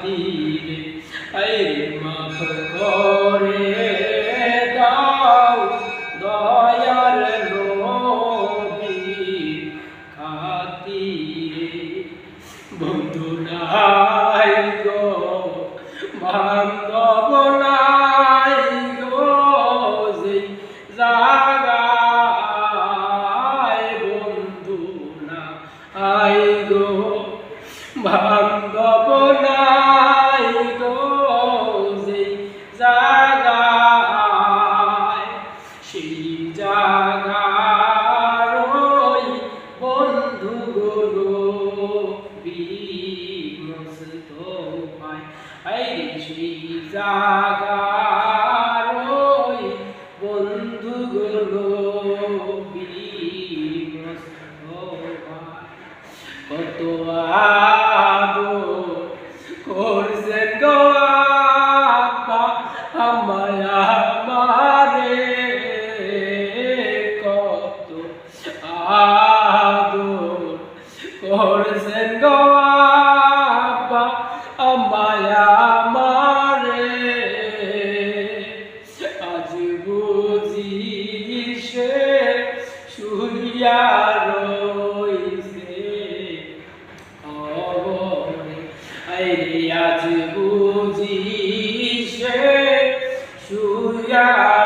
খাতিরে আরে মাফ করে দাও দয়ার নবীর খাতিরে। বন্ধু নাই গো, বান্ধব নাই গো, যেই জাগায় বন্ধু নাই গো বান্ধব জাগায়, সেই জাগার ওই বন্ধু গুলো পায় আইরে সেই জাগার ওই বন্ধু গুলো বিমস্ত পায় কত আদর আমায় আমারে কত আদর করছেন গো আপা আমায় আমারে আজ বুঝি সে শুইয়া আজ শুয়া